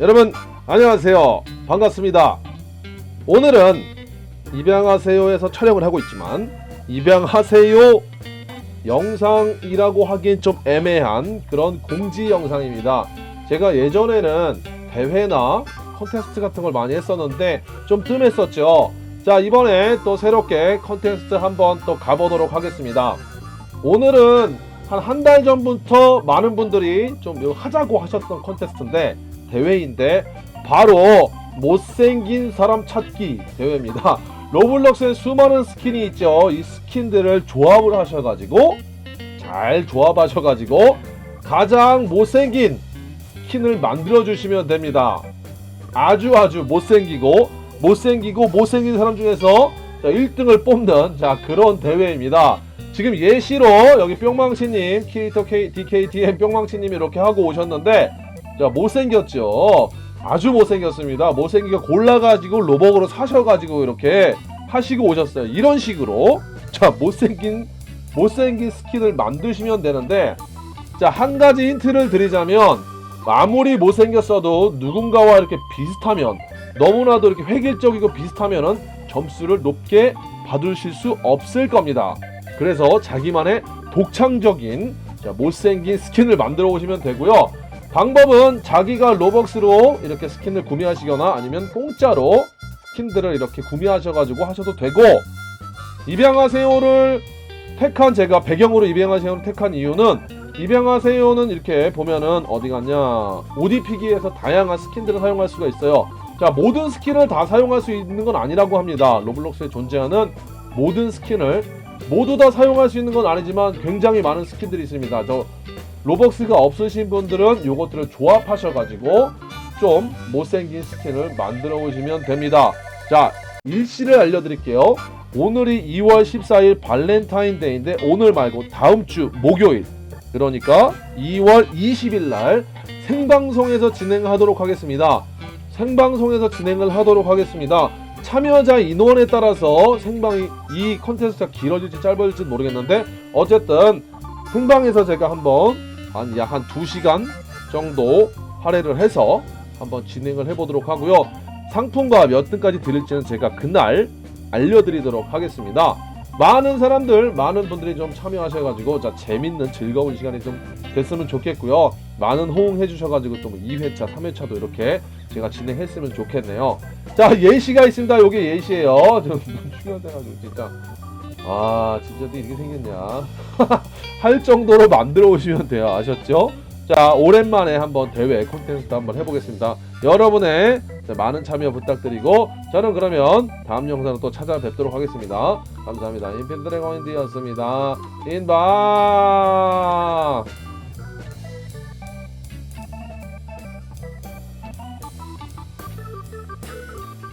여러분 안녕하세요. 반갑습니다. 오늘은 입양하세요에서 촬영을 하고 있지만 입양하세요 영상이라고 하기엔 좀 애매한 그런 공지 영상입니다. 제가 예전에는 대회나 컨테스트 같은 걸 많이 했었는데 좀 뜸했었죠. 자 이번에 또 새롭게 컨테스트 한번 또 가보도록 하겠습니다. 오늘은 한 한 달 전부터 많은 분들이 좀 하자고 하셨던 컨테스트인데 대회인데 바로 못생긴 사람 찾기 대회입니다. 로블록스에 수많은 스킨이 있죠. 이 스킨들을 조합을 하셔가지고 잘 조합하셔가지고 가장 못생긴 스킨을 만들어 주시면 됩니다. 아주 아주 못생기고 못생기고 못생긴 사람 중에서 1등을 뽑는 자 그런 대회입니다. 지금 예시로 여기 뿅망치님 K, DKTM 뿅망치님 이렇게 하고 오셨는데 자 못생겼죠 아주 못생겼습니다 못생기가 골라가지고 로벅으로 사셔가지고 이렇게 하시고 오셨어요 이런 식으로 자 못생긴 못생긴 스킨을 만드시면 되는데 자 한 가지 힌트를 드리자면 아무리 못생겼어도 누군가와 이렇게 비슷하면 너무나도 이렇게 획일적이고 비슷하면은 점수를 높게 받으실 수 없을 겁니다. 그래서 자기만의 독창적인 자, 못생긴 스킨을 만들어 오시면 되고요. 방법은 자기가 로벅스로 이렇게 스킨을 구매하시거나 아니면 공짜로 스킨들을 이렇게 구매하셔가지고 하셔도 되고 입양하세요를 택한 제가 배경으로 입양하세요를 택한 이유는 입양하세요는 이렇게 보면은 어디 갔냐 옷 입히기에서 다양한 스킨들을 사용할 수가 있어요. 자 모든 스킨을 다 사용할 수 있는 건 아니라고 합니다. 로블록스에 존재하는 모든 스킨을 모두 다 사용할 수 있는 건 아니지만 굉장히 많은 스킨들이 있습니다. 저 로벅스가 없으신 분들은 요것들을 조합하셔가지고 좀 못생긴 스킨을 만들어 오시면 됩니다. 자 일시를 알려드릴게요. 오늘이 2월 14일 발렌타인데이인데 오늘 말고 다음 주 목요일 그러니까 2월 20일 날 생방송에서 진행하도록 하겠습니다. 생방송에서 진행을 하도록 하겠습니다. 참여자 인원에 따라서 생방이 이 컨텐츠가 길어질지 짧아질지 모르겠는데 어쨌든 생방에서 제가 한번 한 약 한 2시간 정도 할애를 해서 한번 진행을 해보도록 하고요. 상품과 몇 등까지 드릴지는 제가 그날 알려드리도록 하겠습니다. 많은 사람들, 많은 분들이 좀 참여하셔가지고 자 재밌는 즐거운 시간이 좀 됐으면 좋겠고요. 많은 호응해 주셔가지고 또 2회차, 3회차도 이렇게 제가 진행했으면 좋겠네요. 자 예시가 있습니다. 요게 예시예요. 좀 충격돼가지고 진짜 아 진짜 또 이렇게 생겼냐 할 정도로 만들어 오시면 돼요. 아셨죠? 자 오랜만에 한번 대회 콘텐츠 한번 해보겠습니다. 여러분의 많은 참여 부탁드리고 저는 그러면 다음 영상으로 또 찾아뵙도록 하겠습니다. 감사합니다. 인펜드래곤인디였습니다. 인바